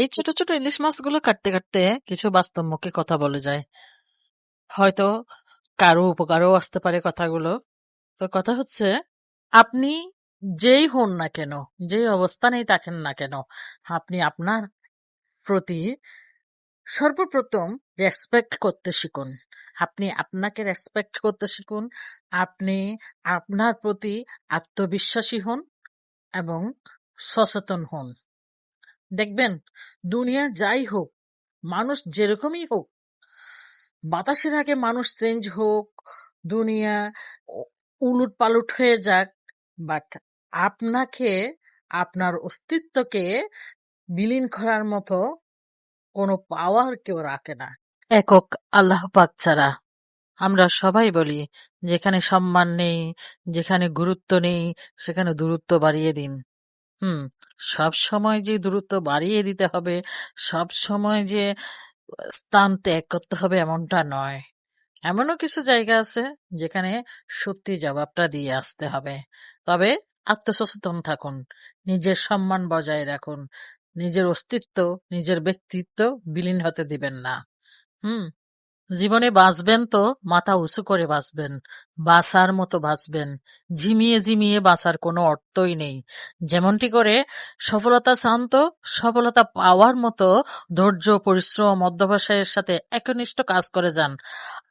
এই ছোট ছোট ইলিশ মাছগুলো কাটতে কাটতে কিছু বাস্তবমুখী কথা বলে যায়। হয়তো কারও উপকারও আসতে পারে কথাগুলো। তো কথা হচ্ছে, আপনি যেই হন না কেন, যেই অবস্থানেই থাকেন না কেন, আপনি আপনার প্রতি সর্বপ্রথম রেসপেক্ট করতে শিখুন। আপনি আপনাকে রেসপেক্ট করতে শিখুন। আপনি আপনার প্রতি আত্মবিশ্বাসী হন এবং সচেতন হন। দেখবেন, দুনিয়া যাই হোক, মানুষ যেরকমই হোক, বাতাসের আগে মানুষ চেঞ্জ হোক, দুনিয়া উলুট পালুট হয়ে যাক বাট আপনাকে, আপনার অস্তিত্বকে বিলীন করার মতো কোনো পাওয়ার কেউ রাখে না। একক আল্লাহ পাক ছাড়া। আমরা সবাই বলি, যেখানে সম্মান নেই, যেখানে গুরুত্ব নেই, সেখানে দূরত্ব বাড়িয়ে দিন। হুম, সব সময় যে দূরত্ব বাড়িয়ে দিতে হবে, সব সময় যে স্থান ত্যাগ করতে হবে এমনটা নয়। এমনও কিছু জায়গা আছে যেখানে সত্যি জবাবটা দিয়ে আসতে হবে। তবে আত্মসচেতন থাকুন, নিজের সম্মান বজায় রাখুন, নিজের অস্তিত্ব, নিজের ব্যক্তিত্ব বিলীন হতে দিবেন না। হুম জীবনে বাঁচবেন তো, মাথা উঁচু করে বাঁচবেন, বাঁচার মতো বাঁচবেন। ঝিমিয়ে ঝিমিয়ে বাঁচার কোনো অর্থই নেই। যেমনটি করে, সফলতা শান্ত সফলতা পাওয়ার মতো ধৈর্য, পরিশ্রম, অধ্যবসায়ের সাথে একনিষ্ঠ কাজ করে যান।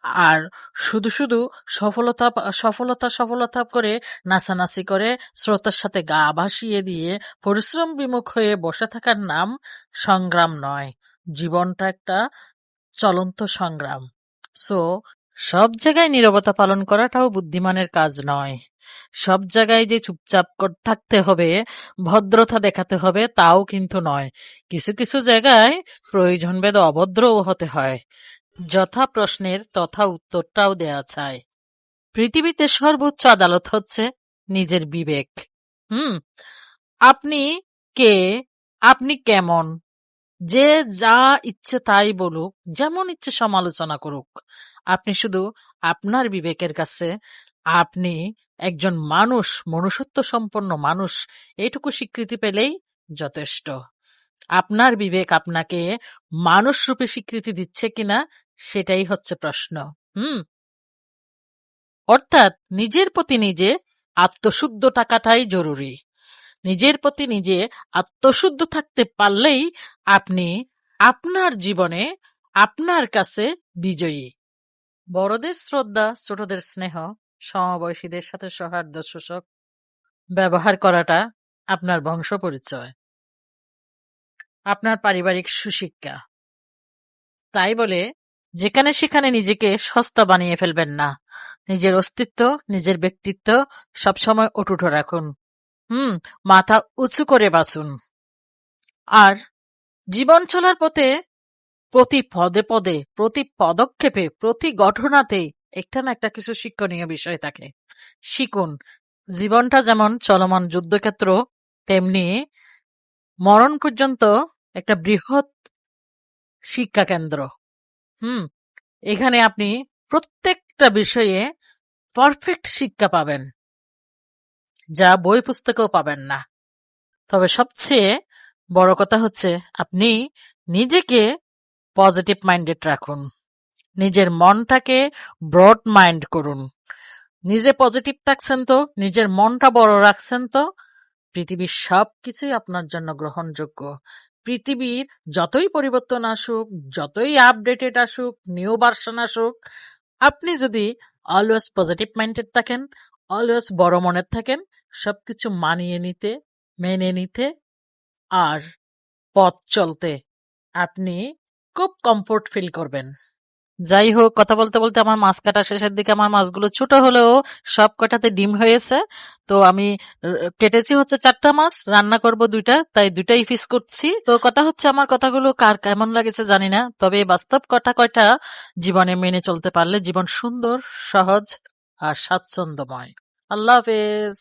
আর শুধু শুধু সফলতা সফলতা সফলতা করে, নাচানাচি করে স্রোতের সাথে গা ভাসিয়ে দিয়ে, পরিশ্রম বিমুখ হয়ে বসে থাকার নাম সংগ্রাম নয়। জীবনটা একটা চলন্ত সংগ্রাম। সো সব জায়গায় নীরবতা পালন করাটাও বুদ্ধিমানের কাজ নয়। সব জায়গায় যে চুপচাপ থাকতে হবে, ভদ্রতা দেখাতে হবে, তাও কিন্তু নয়। কিছু কিছু জায়গায় প্রয়োজন ভেদ অভদ্রও হতে হয়। যথা প্রশ্নের, তথা উত্তরটাও দেয়া চায় পৃথিবীতে সর্বোচ্চ আদালত হচ্ছে নিজের বিবেক। হুম, আপনি কে, আপনি কেমন? যে যা ইচ্ছে তাই বলুক, যেমন ইচ্ছে সমালোচনা করুক। আপনি শুধু আপনার বিবেকের কাছে, আপনি একজন মানুষ, মনুষ্যত্ব সম্পন্ন মানুষ, এইটুকু স্বীকৃতি পেলেই যথেষ্ট। আপনার বিবেক আপনাকে মানুষ রূপে স্বীকৃতি দিচ্ছে কিনা, সেটাই হচ্ছে প্রশ্ন, হুম? অর্থাৎ নিজের প্রতি নিজে আত্মশুদ্ধ টাকাটাই জরুরি। নিজের প্রতি নিজে আত্মশুদ্ধ থাকতে পারলেই আপনি আপনার জীবনে আপনার কাছে বিজয়ী। বড়দের শ্রদ্ধা, ছোটদের স্নেহ, সমবয়সীদের সাথে সৌহার্দ্য শোষক ব্যবহার করাটা আপনার বংশ পরিচয়। আপনার পারিবারিক সুশিক্ষা। তাই বলে যেখানে সেখানে নিজেকে সস্তা বানিয়ে ফেলবেন না। নিজের অস্তিত্ব, নিজের ব্যক্তিত্ব সবসময় অটুট রাখুন। হুম, মাথা উঁচু করে বাঁচুন। আর জীবন চলার পথে প্রতি পদে পদে, প্রতি পদক্ষেপে, প্রতি ঘটনাতে একটা না একটা কিছু শিক্ষণীয় বিষয় থাকে। শিখুন, জীবনটা যেমন চলমান যুদ্ধক্ষেত্র, তেমনি মরণ পর্যন্ত একটা বৃহৎ শিক্ষা কেন্দ্র। হুম, এখানে আপনি প্রত্যেকটা বিষয়ে পারফেক্ট শিক্ষা পাবেন। যা বই পুস্তকেও পাবেন না। তবে সবচেয়ে বড় কথা হচ্ছে, আপনি নিজেকে পজিটিভ মাইন্ডেড রাখুন। নিজের মনটাকে ব্রড মাইন্ড করুন। নিজে পজিটিভ থাকছেন তো, নিজের মনটা বড় রাখছেন তো, পৃথিবীর সব কিছুই আপনার জন্য গ্রহণযোগ্য। পৃথিবীর যতই পরিবর্তন আসুক, যতই আপডেটেড আসুক নিউ ভার্সন আসুক, আপনি যদি অলওয়েজ পজিটিভ মাইন্ডেড থাকেন অলওয়েজ বড় মনের থাকেন সবকিছু মানিয়ে নিতে, মেনে নিতে আর পথ চলতে আপনি খুব কমফোর্ট ফিল করবেন। যাই হোক, কথা বলতে বলতে আমার মাছ কাটা শেষের দিকে আমার মাছগুলো ছোট হলেও সব কটাতে ডিম হয়েছে। তো আমি কেটেছি হচ্ছে চারটা মাছ, রান্না করব দুইটা, তাই দুইটাই ফিস করছি। তো কথা হচ্ছে আমার কথাগুলো কার কেমন লাগেছে জানি না, তবে বাস্তব কটা কয়টা, জীবনে মেনে চলতে পারলে জীবন সুন্দর, সহজ আর স্বাচ্ছন্দ্যময়। আল্লাহ হাফেজ।